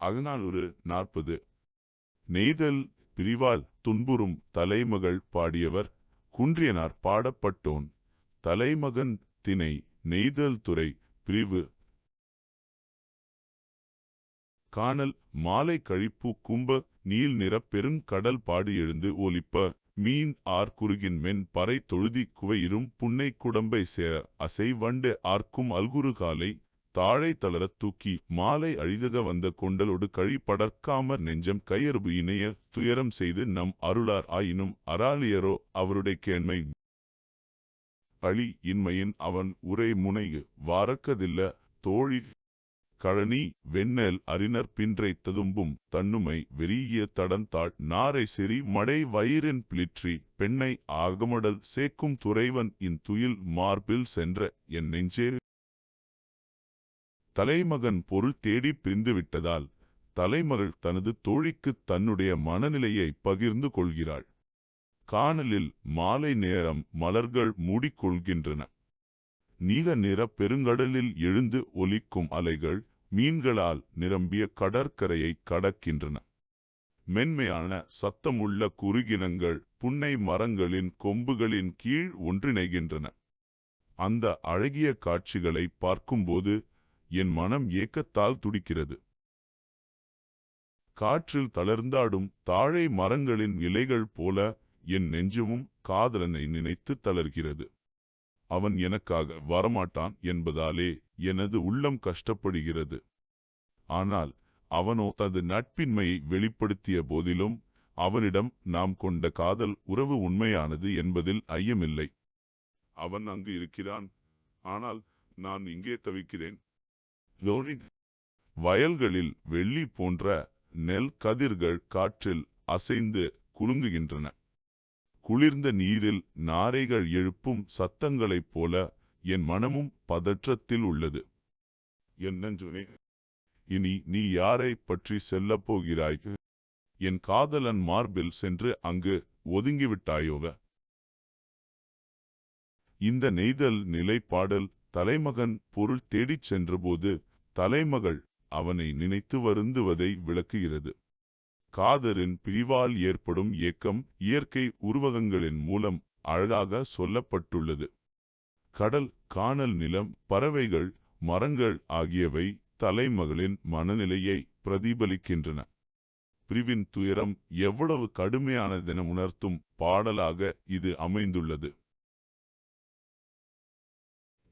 அகநானூறு நாற்பது. நெய்தல் பிரிவால் துன்புறும் தலைமகள் பாடியவர் குன்றியனார் பாடப்பட்டோன் தலைமகன் திணை நெய்தல் துறை பிரிவு. காணல் மாலை கழிப்பு கும்ப நீல் நிறப் பெருங்கடல் பாடு எழுந்து ஒலிப்ப மீன் ஆர்குருகின் மென் பறை தொழுதி குவையிரும் புன்னை குடம்பை சேர அசை வண்டு ஆர்க்கும் அல்குரு காலை தாழை தளரத் தூக்கி மாலை அழிதக வந்த கொண்டலொடு கழி நெஞ்சம் கையறுபு இணைய துயரம் செய்து நம் அருளார் ஆயினும் அராலியரோ அவருடைய கேண்மை அழி இன்மையின் அவன் உரை முனைகு வாரக்கதில்ல தோழி கழனி வெண்ணெல் அறிஞர் பின்றை ததும்பும் தன்னுமை வெறிய தடந்தாள் நாரை செறி மடை வயிறின் பிளிற்றி பெண்ணை ஆகமடல் சேக்கும் துறைவன் இன் துயில் மார்பில் சென்ற என் நெஞ்சே தலைமகன் பொருள் தேடி பிரிந்துவிட்டதால் தலைமகள் தனது தோழிக்குத் தன்னுடைய மனநிலையை பகிர்ந்து கொள்கிறாள். காணலில் மாலை நேரம் மலர்கள் மூடிக்கொள்கின்றன. நீல நிற பெருங்கடலில் எழுந்து ஒலிக்கும் அலைகள் மீன்களால் நிரம்பிய கடற்கரையை கடக்கின்றன. மென்மையான சத்தமுள்ள குறுகினங்கள் புன்னை மரங்களின் கொம்புகளின் கீழ் ஒன்றிணைகின்றன. அந்த அழகிய காட்சிகளை பார்க்கும்போது என் மனம் ஏக்கத்தால் துடிக்கிறது. காற்றில் தளர்ந்தாடும் தாழை மரங்களின் இலைகள் போல என் நெஞ்சமும் காதலனை நினைத்து தளர்கிறது. அவன் எனக்காக வரமாட்டான் என்பதாலே எனது உள்ளம் கஷ்டப்படுகிறது. ஆனால் அவனோ தனது நட்பின்மையை வெளிப்படுத்திய போதிலும் அவனிடம் நாம் கொண்ட காதல் உறவு உண்மையானது என்பதில் ஐயமில்லை. அவன் அங்கு இருக்கிறான். ஆனால் நான் இங்கே தவிக்கிறேன். லோரிட் வயல்களில் வெள்ளி போன்ற நெல் கதிர்கள் காற்றில் அசைந்து குலுங்குகின்றன. குளிர்ந்த நீரில் நாரைகள் எழுப்பும் சத்தங்களைப் போல என் மனமும் பதற்றத்தில் உள்ளது. என் நெஞ்சுனே இனி நீ யாரை பற்றி செல்லப் போகிறாய்? என் காதலன் மார்பில் சென்று அங்கு ஒதுங்கிவிட்டாயோக இந்த நெய்தல் நிலைப்பாடல் தலைமகன் பொருள் தேடிச் சென்றபோது தலைமகள் அவனை நினைத்து வருந்துவதை விளக்குகிறது. காதரின் பிரிவால் ஏற்படும் ஏக்கம் இயற்கை உருவகங்களின் மூலம் அழகாக சொல்லப்பட்டுள்ளது. கடல் காணல் நிலம் பறவைகள் மரங்கள் ஆகியவை தலைமகளின் மனநிலையை பிரதிபலிக்கின்றன. பிரிவின் துயரம் எவ்வளவு கடுமையானதென உணர்த்தும் பாடலாக இது அமைந்துள்ளது.